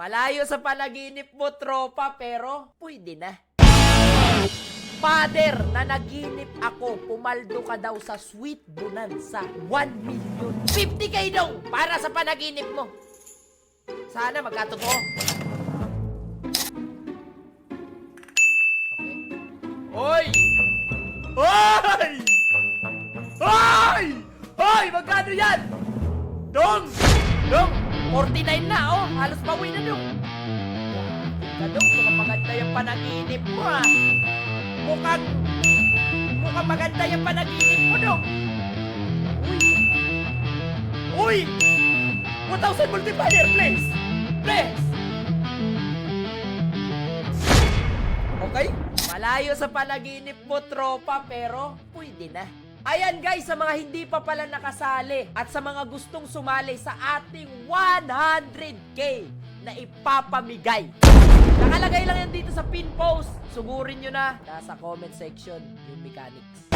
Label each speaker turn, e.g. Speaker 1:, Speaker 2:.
Speaker 1: Malayo sa panaginip mo, tropa, pero pwede na. Father, na naginip ako, pumaldo ka daw sa sweet bonanza. 1 million. 50k daw para sa panaginip mo. Sana magkatotoo. Okay. Hoy! Hoy! Hoy! Hoy! Magkano yan? Dong! Dong! 49 na, oh! Halos bawi na, Dong. Kadong, mukhang maganda yung panaginip mo, ah. Mukhang... Mukhang maganda yung panaginip mo, Dong. Uy! Uy! 1,000 multiplier, please! Please! Okay? Malayo sa panaginip mo, tropa, pero pwede na. Ayan guys, sa mga hindi pa pala nakasali at sa mga gustong sumali sa ating 100k na ipapamigay. Nakalagay lang yan dito sa pin post. Sugurin nyo na. Nasa comment section yung mechanics.